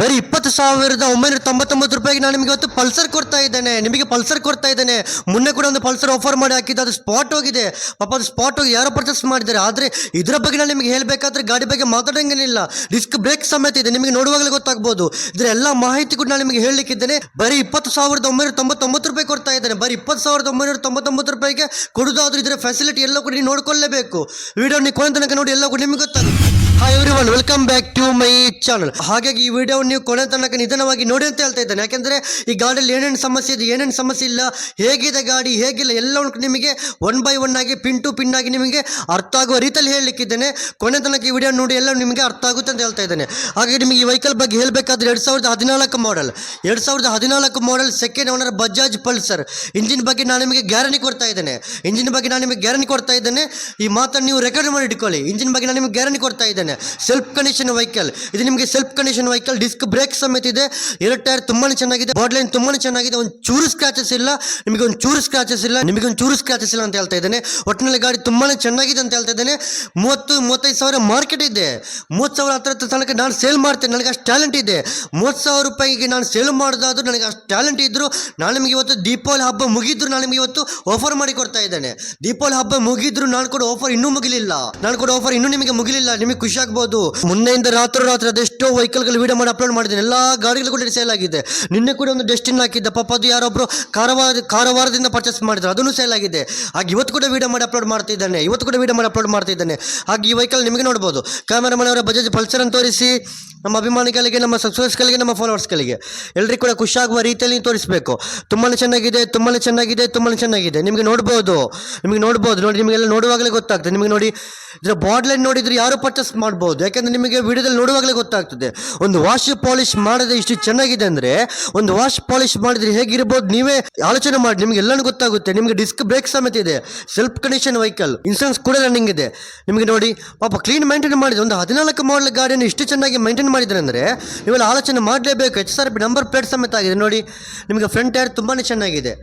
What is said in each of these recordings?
ಬರೀ ಇಪ್ಪತ್ತು ಸಾವಿರದ ಒಂಬೈನೂರ ತೊಂಬತ್ತೊಂಬತ್ತು ರೂಪಾಯಿಗೆ ನಾನು ನಿಮಗೆ ಇವತ್ತು ಪಲ್ಸರ್ ಕೊಡ್ತಾ ಇದ್ದೇನೆ. ನಿಮಗೆ ಪಲ್ಸರ್ ಕೊಡ್ತಾ ಇದ್ದೇನೆ. ಮೊನ್ನೆ ಕೂಡ ಒಂದು ಪಲ್ಸರ್ ಆಫರ್ ಮಾಡಿ ಹಾಕಿದ್ದು, ಅದು ಸ್ಪಾಟ್ ಹೋಗಿದೆ. ಪಾಪ ಅದು ಸ್ಪಾಟ್ ಹೋಗಿ ಯಾರೋ ಪರ್ಚೇಸ್ ಮಾಡಿದ್ದಾರೆ. ಆದರೆ ಇದರ ಬಗ್ಗೆ ನಾನು ನಿಮಗೆ ಹೇಳಬೇಕಾದ್ರೆ ಗಾಡಿ ಬಗ್ಗೆ ಮಾತಾಡೋಂಗೇನಿಲ್ಲ ಡಿಸ್ಕ್ ಬ್ರೇಕ್ ಸಮೇತ ಇದೆ. ನಿಮಗೆ ನೋಡುವಾಗಲೇ ಗೊತ್ತಾಗ್ಬೋದು. ಇದರ ಎಲ್ಲ ಮಾಹಿತಿ ಕೂಡ ನಾನು ನಿಮಗೆ ಹೇಳಲಿಕ್ಕಿದ್ದೇನೆ. ಬರೀ ಇಪ್ಪತ್ತು ಸಾವಿರದ ಒಂಬೈನೂರ ತೊಂಬತ್ತೊಂಬತ್ತು ರೂಪಾಯಿ ಕೊಡ್ತಾ ಇದ್ದೇನೆ. ಬರೀ ಇಪ್ಪತ್ತು ಸಾವಿರದ ಒಂಬೈನೂರ ತೊಂಬತ್ತೊಂಬತ್ತು ರೂಪಾಯಿಗೆ ಕೊಡೋದಾದ್ರೂ ಇದರ ಫೆಸಿಲಿಟಿ ಎಲ್ಲ ಕೂಡ ನೀವು ನೋಡ್ಕೊಳ್ಳೇಬೇಕು. ವಿಡಿಯೋ ನೀವು ಕೊನೆ ತನಕ ನೋಡಿ ಎಲ್ಲ ಕೂಡ ನಿಮಗೆ ಗೊತ್ತಾಗುತ್ತೆ. Hi everyone welcome back to my channel ಹಾಗಾಗಿ ಈ ವಿಡಿಯೋ ನೀವು ಕೊನೆ ತನಕ ನಿಧಾನವಾಗಿ ನೋಡಿ ಅಂತ ಹೇಳ್ತಾ ಇದ್ದಾನೆ. ಯಾಕೆಂದರೆ ಈ ಗಾಡಿಯಲ್ಲಿ ಏನೇನು ಸಮಸ್ಯೆ ಇದೆ, ಏನೇನು ಸಮಸ್ಯೆ ಇಲ್ಲ, ಹೇಗಿದೆ ಗಾಡಿ, ಹೇಗಿಲ್ಲ ಎಲ್ಲವನ್ನು ನಿಮಗೆ ಒನ್ ಬೈ ಒನ್ ಆಗಿ ಪಿನ್ ಟು ಪಿನ್ ಆಗಿ ನಿಮಗೆ ಅರ್ಥ ಆಗುವ ರೀತಿಯಲ್ಲಿ ಹೇಳಲಿಕ್ಕಿದ್ದೇನೆ ಕೊನೆ ತನಕ ಈ ವಿಡಿಯೋ ನೋಡಿ ಎಲ್ಲ ನಿಮಗೆ ಅರ್ಥ ಆಗುತ್ತೆ ಅಂತ ಹೇಳ್ತಾ ಇದ್ದೇನೆ. ಹಾಗಾಗಿ ನಿಮಗೆ ಈ ವೆಹಿಕಲ್ ಬಗ್ಗೆ ಹೇಳಬೇಕಾದ್ರೆ ಎರಡು ಸಾವಿರದ ಹದಿನಾಲ್ಕು ಮಾಡಲ್ ಎರಡು ಸಾವಿರದ ಹದಿನಾಲ್ಕು model second owner Bajaj Pulsar engine ಬಗ್ಗೆ ನಾನು ನಿಮಗೆ ಗ್ಯಾರಂಟಿ ಕೊಡ್ತಾ ಇದ್ದೇನೆ. ಇಂಜಿನ್ ಬಗ್ಗೆ ನಾನು ನಿಮಗೆ ಗ್ಯಾರಂಟಿ ಕೊಡ್ತಾ ಇದ್ದೇನೆ. ಈ ಮಾತನ್ನು ನೀವು ರೆಕಾರ್ಡ್ ಮಾಡಿ ಇಟ್ಕೊಳ್ಳಿ. ಇಂಜಿನ್ ಬಗ್ಗೆ ನಾನು ನಿಮಗೆ ಗ್ಯಾರಂಟಿ ಕೊಡ್ತಾ ಇದ್ದೇನೆ. ಸೆಲ್ಫ್ ಕಂಡೀಷನ್ ವೆಹಿಕಲ್ ಇದು ನಿಮಗೆ self condition vehicle disc brake ಸಮೇತ ಇದೆ. ಎರಡು ಟೈರ್ ತುಂಬಾ ಚೆನ್ನಾಗಿದೆ. ಬಾಡ್ ಲೈನ್ ತುಂಬಾನೇ ಚೆನ್ನಾಗಿದೆ. ಒಂದು ಚೂರು ಸ್ಕ್ರಾಚಸ್ ಇಲ್ಲ. ನಿಮಗೆ ಒಂದು ಚೂರು ಸ್ಕ್ರಾಚಸ್ ಇಲ್ಲ. ನಿಮಗೆ ಒಂದು ಚೂರು ಸ್ಕ್ರಾಚಸ್ ಇಲ್ಲ ಅಂತ ಹೇಳ್ತಾ ಇದ್ದೇನೆ. ಒಟ್ಟಿನಲ್ಲಿ ಗಾಡಿ ತುಂಬಾನೇ ಚೆನ್ನಾಗಿದೆ ಅಂತ ಹೇಳ್ತಾ ಇದ್ದೇನೆ. ಮೂವತ್ತು, ಮೂವತ್ತೈದು ಸಾವಿರ ಮಾರ್ಕೆಟ್ ಇದೆ. ಮೂವತ್ತು ಸಾವಿರ ಹತ್ರ ತನಕ ನಾನು ಸೇಲ್ ಮಾಡ್ತೇನೆ. ನನಗೆ ಅಷ್ಟು ಟ್ಯಾಲೆಂಟ್ ಇದೆ. ಮೂವತ್ತು ಸಾವಿರ ರೂಪಾಯಿಗೆ ನಾನು ಸೇಲ್ ಮಾಡೋದಾದ್ರೂ ನನಗೆ ಅಷ್ಟು ಟ್ಯಾಲೆಂಟ್ ಇದ್ದರೂ ನಾನು ನಿಮಗೆ ಇವತ್ತು ದೀಪಾವಳಿ ಹಬ್ಬ ಮುಗಿದ್ರು ನಾನು ನಿಮಗೆ ಇವತ್ತು ಆಫರ್ ಮಾಡಿ ಕೊಡ್ತಾ ಇದ್ದೇನೆ. ದೀಪಾವಳಿ ಹಬ್ಬ ಮುಗಿದ್ರು ನಾನು ಕೂಡ ಆಫರ್ ಇನ್ನೂ ಮುಗಿಲಿಲ್ಲ. ನಾನು ಕೂಡ ಆಫರ್ ಇನ್ನೂ ನಿಮಗೆ ಮುಗಿಲಿಲ್ಲ. ನಿಮಗೆ ಖುಷಿ ಆಗ್ಬೋದು ಮೊನ್ನೆಯಿಂದ ರಾತ್ರಿ ರಾತ್ರಿ ಅದೆಷ್ಟೋ ವೆಹಿಕಲ್ಗಳು ವಿಡಿಯೋ ಮಾಡಿ ಅಪ್ಲೋಡ್ ಮಾಡಿದ್ದೀನಿ. ಎಲ್ಲ ಗಾಡಿಗಳು ಕೂಡ ಸೇಲ್ ಆಗಿದೆ. ನಿನ್ನೆ ಕೂಡ ಒಂದು ಡೆಸ್ಟಿನ್ ಹಾಕಿದ್ದೆ. ಪಾಪ ಅದು ಯಾರೊಬ್ರು ಕಾರವಾರ, ಕಾರವಾರದಿಂದ ಪರ್ಚೇಸ್ ಮಾಡಿದ್ರು. ಅದನ್ನು ಸೇಲ್ ಆಗಿದೆ. ಹಾಗೆ ಇವತ್ತು ಕೂಡ ವಿಡಿಯೋ ಮಾಡಿ ಅಪ್ಲೋಡ್ ಮಾಡ್ತಿದ್ದಾನೆ ಇವತ್ತು ಕೂಡ ವಿಡಿಯೋ ಮಾಡಿ ಅಪ್ಲೋಡ್ ಮಾಡ್ತಿದ್ದಾನೆ ಹಾಗೆ ಈ ವೆಹಿಕಲ್ ನಿಮಗೆ ನೋಡ್ಬೋದು. ಕ್ಯಾಮರಾಮನ್ ಅವರ ಬಜಾಜ್ ಪಲ್ಸರ್ ಅಂತ ತೋರಿಸಿ, ನಮ್ಮ ಅಭಿಮಾನಿಗಳಿಗೆ, ನಮ್ಮ ಸಬ್ಸ್ಕ್ರೈಬರ್ಸ್ಗಳಿಗೆ ನಮ್ಮ ಫಾಲೋವರ್ಸ್ಗಳಿಗೆ ಎಲ್ಲರಿಗೂ ಕೂಡ ಖುಷಿಯಾಗುವ ರೀತಿಯಲ್ಲಿ ತೋರಿಸಬೇಕು. ತುಂಬಾ ಚೆನ್ನಾಗಿದೆ ತುಂಬಾ ಚೆನ್ನಾಗಿದೆ ತುಂಬಾ ಚೆನ್ನಾಗಿದೆ. ನಿಮಗೆ ನೋಡ್ಬೋದು. ನಿಮಗೆ ನೋಡ್ಬೋದು. ನೋಡಿ, ನಿಮಗೆಲ್ಲ ನೋಡುವಾಗಲೇ ಗೊತ್ತಾಗ್ತದೆ. ನಿಮಗೆ ನೋಡಿ, ಇದರ ಬಾಡ್ಲೈನ್ ನೋಡಿದ್ರೆ ಯಾರು ಪರ್ಚೇಸ್ ಮಾಡ್ಬೋದು. ಯಾಕೆಂದರೆ ನಿಮಗೆ ವಿಡಿಯೋದಲ್ಲಿ ನೋಡುವಾಗಲೇ ಗೊತ್ತಾಗ್ತದೆ. ಒಂದು ವಾಶ್ ಪಾಲಿಶ್ ಮಾಡದೆ ಇಷ್ಟು ಚೆನ್ನಾಗಿದೆ ಅಂದರೆ, ಒಂದು ವಾಶ್ ಪಾಲಿಶ್ ಮಾಡಿದರೆ ಹೇಗಿರ್ಬೋದು ನೀವೇ ಆಲೋಚನೆ ಮಾಡಿ, ನಿಮಗೆ ಎಲ್ಲನೂ ಗೊತ್ತಾಗುತ್ತೆ. ನಿಮಗೆ ಡಿಸ್ಕ್ ಬ್ರೇಕ್ ಸಮೇತ ಇದೆ. ಸೆಲ್ಫ್ ಕಂಡೀಷನ್ ವೆಹಿಕಲ್ ಇನ್ಸೂರೆನ್ಸ್ ಕೂಡ ರನ್ನಿಂಗ್ ಇದೆ. ನಿಮಗೆ ನೋಡಿ, ಪಾಪ ಕ್ಲೀನ್ ಮೇಂಟೈನ್ ಮಾಡಿದೆ ಒಂದು ಹದಿನಾಲ್ಕು ಮಾಡಲ್ ಗಾಡಿಯನ್ನು ಇಷ್ಟು ಚೆನ್ನಾಗಿ ಮೇಂಟೈನ್ ಮಾಡಿದ್ರೆ ಅಂದರೆ, ನೀವೆಲ್ಲ ಆಲೋಚನೆ ಮಾಡಲೇಬೇಕು. H R P number plate ಸಮೇತ ಆಗಿದೆ. ನೋಡಿ, ನಿಮಗೆ ಫ್ರಂಟ್ ಟೈರ್ ತುಂಬಾ ಚೆನ್ನಾಗಿದೆ.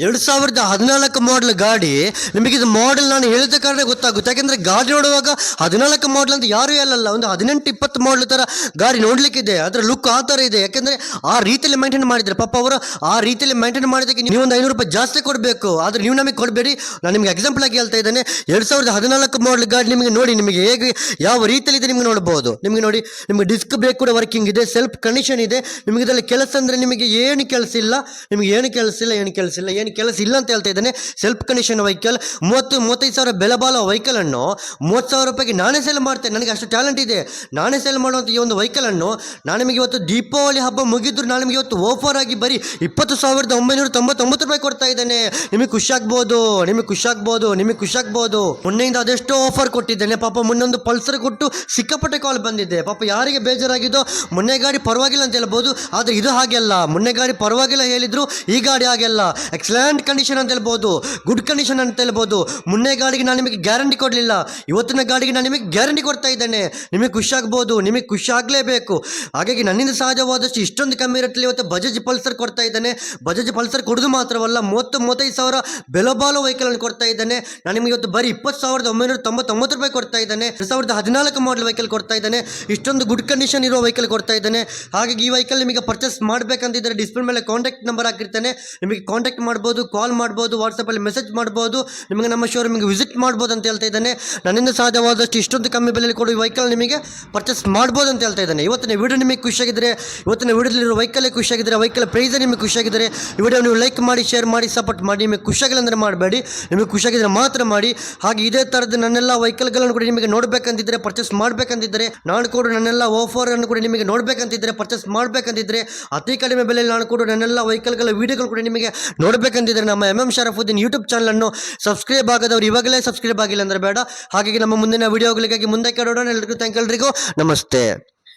ಎರಡು ಸಾವಿರದ ಹದಿನಾಲ್ಕು ಮಾಡೆಲ್ ಗಾಡಿ, ನಿಮಗೆ ಇದು ಮಾಡೆಲ್ ನಾನು ಹೇಳಿದ ಕಾರಣ ಗೊತ್ತಾಗುತ್ತೆ. ಯಾಕೆಂದರೆ ಗಾಡಿ ನೋಡುವಾಗ ಹದಿನಾಲ್ಕು ಮಾಡೆಲ್ ಅಂತ ಯಾರು ಹೇಳಲ್ಲ. ಒಂದು ಹದಿನೆಂಟು, ಇಪ್ಪತ್ತು ಮಾಡೆಲ್ ಥರ ಗಾಡಿ ನೋಡಲಿಕ್ಕಿದೆ. ಅದರ ಲುಕ್ ಆ ಥರ ಇದೆ. ಯಾಕೆಂದರೆ ಆ ರೀತಿಯಲ್ಲಿ ಮೇಂಟೈನ್ ಮಾಡಿದ್ರೆ ಪಾಪ ಅವರು ಆ ರೀತಿಯಲ್ಲಿ ಮೇಂಟೈನ್ ಮಾಡಿದ್ದಕ್ಕೆ ನೀವು ಒಂದು ಐನೂರು ರೂಪಾಯಿ ಜಾಸ್ತಿ ಕೊಡಬೇಕು. ಆದರೆ ನೀವು ನಮಗೆ ಕೊಡಬೇಡಿ. ನಾನು ನಿಮಗೆ ಎಕ್ಸಾಂಪಲ್ ಆಗಿ ಹೇಳ್ತಾ ಇದ್ದೇನೆ. ಎರಡು ಸಾವಿರದ ಹದಿನಾಲ್ಕು ಮಾಡೆಲ್ ಗಾಡಿ ನಿಮಗೆ ನೋಡಿ, ನಿಮಗೆ ಹೇಗೆ, ಯಾವ ರೀತಿಯಲ್ಲಿ ಇದೆ ನಿಮಗೆ ನೋಡ್ಬೋದು. ನಿಮಗೆ ನೋಡಿ, ನಿಮಗೆ ಡಿಸ್ಕ್ ಬ್ರೇಕ್ ಕೂಡ ವರ್ಕಿಂಗ್ ಇದೆ ಸೆಲ್ಫ್ ಕಂಡೀಷನ್ ಇದೆ. ನಿಮಗೆ ಇದರಲ್ಲಿ ಕೆಲಸ ಅಂದರೆ ನಿಮಗೆ ಏನು ಕೆಲಸ ಇಲ್ಲ, ನಿಮಗೆ ಏನು ಕೆಲಸ ಇಲ್ಲ, ಏನು ಕೆಲಸ ಇಲ್ಲ ಏನು ಕೆಲಸ ಇಲ್ಲ ಅಂತ ಹೇಳ್ತಾ ಇದ್ದಾನೆ. ಸೆಲ್ಫ್ ಕಂಡೀಷನ್ ವೆಹಿಕಲ್ ಮೂವತ್ತು, ಮೂವತ್ತೈದು ಸಾವಿರ ಬೆಲೆ ಬಾಳೋ ವೆಹಿಕಲನ್ನು ಮೂವತ್ತು ಸಾವಿರ ರೂಪಾಯಿಗೆ ನಾನೇ ಸೇಲ್ ಮಾಡ್ತೇನೆ ನನಗೆ ಅಷ್ಟು ಟ್ಯಾಲೆಂಟ್ ಇದೆ. ನಾನೇ ಸೇಲ್ ಮಾಡುವಂಥ ಈ ಒಂದು ವೆಹಿಕಲನ್ನು ನಾನು ನಿಮಗೆ ಇವತ್ತು ದೀಪಾವಳಿ ಹಬ್ಬ ಮುಗಿದ್ರು ನಾನು ನಿಮಗೆ ಇವತ್ತು ಓಫರ್ ಆಗಿ ಬರೀ ಇಪ್ಪತ್ತು ಸಾವಿರದ ಒಂಬೈನೂರ ತೊಂಬತ್ತೊಂಬತ್ತು ರೂಪಾಯಿ ಕೊಡ್ತಾ ಇದ್ದಾನೆ. ನಿಮಗೆ ಖುಷಿ ಆಗ್ಬೋದು, ನಿಮಗೆ ಖುಷಿ ಆಗ್ಬೋದು, ನಿಮಗೆ ಖುಷಿ ಆಗ್ಬೋದು. ಮೊನ್ನೆಯಿಂದ ಅದೆಷ್ಟೋ ಆಫರ್ ಕೊಟ್ಟಿದ್ದೇನೆ. ಪಾಪ ಮೊನ್ನೊಂದು ಪಲ್ಸರ್ ಕೊಟ್ಟು ಸಿಕ್ಕಾಪಟ್ಟೆ ಕಾಲ್ ಬಂದಿದೆ. ಪಾಪ ಯಾರಿಗೆ ಬೇಜಾರಾಗಿದ್ದೋ ಮೊನ್ನೆ ಗಾಡಿ ಪರವಾಗಿಲ್ಲ ಅಂತ ಹೇಳ್ಬೋದು. ಆದರೆ ಇದು ಹಾಗೆಲ್ಲ ಮೊನ್ನೆ ಗಾಡಿ ಪರವಾಗಿಲ್ಲ ಹೇಳಿದ್ರು, ಈ ಗಾಡಿ ಹಾಗೆಲ್ಲ ಎಕ್ಸಲೆಂಟ್ ಕಂಡೀಷನ್ ಅಂತ ಹೇಳ್ಬೋದು ಗುಡ್ ಕಂಡೀಷನ್ ಅಂತ ಹೇಳ್ಬೋದು. ಮುನ್ನೆ ಗಾಡಿಗೆ ನಾನು ನಿಮಗೆ ಗ್ಯಾರಂಟಿ ಕೊಡಲಿಲ್ಲ. ಇವತ್ತಿನ ಗಾಡಿಗೆ ನಾನು ನಿಮಗೆ ಗ್ಯಾರಂಟಿ ಕೊಡ್ತಾ ಇದ್ದೇನೆ. ನಿಮಗೆ ಖುಷಿಯಾಗ್ಬೋದು ನಿಮಗೆ ಖುಷಿ ಆಗಲೇಬೇಕು. ಹಾಗಾಗಿ ನನ್ನಿಂದ ಸಹಜವಾದಷ್ಟು ಇಷ್ಟೊಂದು ಕಮ್ಮಿ ರೇಟಲ್ಲಿ ಇವತ್ತು ಬಜಾಜ್ ಪಲ್ಸರ್ ಕೊಡ್ತಾ ಇದ್ದಾನೆ. ಬಜಾಜ್ ಪಲ್ಸರ್ ಕೊಡೋದು ಮಾತ್ರವಲ್ಲ ಮೂವತ್ತು ಮೂವತ್ತೈದು ಸಾವಿರ ಬೆಲೆಬಾಲು ವೆಹಿಕಲ್ ಅನ್ನು ಕೊಡ್ತಾ ಇದ್ದಾನೆ. ನಾನು ನಿಮಗೆ ಇವತ್ತು ಬರೀ ಇಪ್ಪತ್ತು ಸಾವಿರದ ಒಂಬೈನೂರ ತೊಂಬತ್ತೊಂಬತ್ತು ರೂಪಾಯಿ ಕೊಡ್ತಾ ಇದ್ದಾನೆ. ಎರಡು ಸಾವಿರದ ಹದಿನಾಲ್ಕು ಮಾಡಲ್ ವೆಹಿಕಲ್ ಕೊಡ್ತಾ ಇದ್ದಾನೆ. ಇಷ್ಟೊಂದು ಗುಡ್ ಕಂಡೀಷನ್ ಇರೋ ವೆಹಿಕಲ್ ಕೊಡ್ತಾ ಇದ್ದಾನೆ. ಹಾಗಾಗಿ ಈ ವೆಹಿಕಲ್ ನಿಮಗೆ ಪರ್ಚೇಸ್ ಮಾಡಬೇಕಂತಿದ್ದರೆ ಡಿಸ್ಪ್ಲೇ ಮೇಲೆ ಕಾಂಟ್ಯಾಕ್ಟ್ ನಂಬರ್ ಹಾಕಿರ್ತಾನೆ. ನಿಮಗೆ ಕಾಂಟ್ಯಾಕ್ಟ್ ಮಾಡ್ಬೋದು ಕಾಲ್ ಮಾಡ್ಬೋದು ವಾಟ್ಸಪ್ಪಲ್ಲಿ ಮೆಸೇಜ್ ಮಾಡ್ಬೋದು, ನಿಮಗೆ ನಮ್ಮ ಶೋರೂಮಿಗೆ ವಿಸಿಟ್ ಮಾಡ್ಬೋದು ಅಂತ ಹೇಳ್ತಾ ಇದ್ದಾನೆ. ನನ್ನಿಂದ ಸಾಧ್ಯವಾದಷ್ಟು ಇಷ್ಟೊಂದು ಕಮ್ಮಿ ಬೆಲೆಯಲ್ಲಿ ಕೊಡುವ ವೆಹಿಕಲ್ ನಿಮಗೆ ಪರ್ಚೇಸ್ ಮಾಡ್ಬೋದು ಅಂತ ಹೇಳ್ತಾ ಇದ್ದಾನೆ. ಇವತ್ತಿನ ವಿಡಿಯೋ ನಿಮಗೆ ಖುಷಿಯಾಗಿದ್ದರೆ ಇವತ್ತಿನ ವಿಡಿಯೋದಲ್ಲಿರೋ ವೆಹಿಕಲೇ ಖುಷಿಯಾಗಿದ್ದರೆ ವೆಹಿಕಲ್ ಪ್ರೈಸ್ ನಿಮಗೆ ಖುಷಿಯಾಗಿದ್ದರೆ ಈ ವಿಡಿಯೋ ನೀವು ಲೈಕ್ ಮಾಡಿ ಶೇರ್ ಮಾಡಿ ಸಪೋರ್ಟ್ ಮಾಡಿ, ನಿಮಗೆ ಖುಷಿಯಾಗಿಲ್ಲ ಅಂದರೆ ಮಾಡಬೇಡಿ. ನಿಮಗೆ ಖುಷಿಯಾಗಿದ್ದರೆ ಮಾತ್ರ ಮಾಡಿ. ಹಾಗೆ ಇದೇ ಥರದ ನನ್ನೆಲ್ಲ ವೆಹಿಕಲ್ಗಳನ್ನು ಕೂಡ ನಿಮಗೆ ನೋಡಬೇಕಂತಿದ್ದರೆ ಪರ್ಚೇಸ್ ಮಾಡಬೇಕಂತಿದ್ದರೆ ನಾನು ಕೂಡ ನನ್ನೆಲ್ಲ ಆಫರನ್ನು ಕೂಡ ನಿಮಗೆ ನೋಡಬೇಕಂತಿದ್ರೆ ಪರ್ಚೇಸ್ ಮಾಡಬೇಕಂತಿದ್ದರೆ ಅತಿ ಕಡಿಮೆ ಬೆಲೆಯಲ್ಲಿ ನಾನು ಕೂಡ ನನ್ನೆಲ್ಲ ವೆಹಿಕಲ್ಗಳ ವೀಡಿಯೋಗಳು ಕೂಡ ನಿಮಗೆ ನೋಡಬೇಕಂತಿದ್ದರೆ ನಮ್ಮ ಎಂ ಎಂ ಶರಫುದ್ದೀನ್ ಯೂಟ್ಯೂಬ್ ಚಾನಲನ್ನು ಸಬ್ಸ್ಕ್ರೈಬ್ ಆಗದವರು ಇವಾಗಲೇ ಸಬ್ಸ್ಕ್ರೈಬ್ ಆಗಿಲ್ಲ ಅಂದ್ರೆ ಬೇಡ. ಹಾಗಾಗಿ ನಮ್ಮ ಮುಂದಿನ ವಿಡಿಯೋಗಳಿಗಾಗಿ ಮುಂದೆ ಕೇಳೋಣ ಎಲ್ರಿಗೂ ಥ್ಯಾಂಕ್ ಎಲ್ರಿಗೂ. ನಮಸ್ತೆ.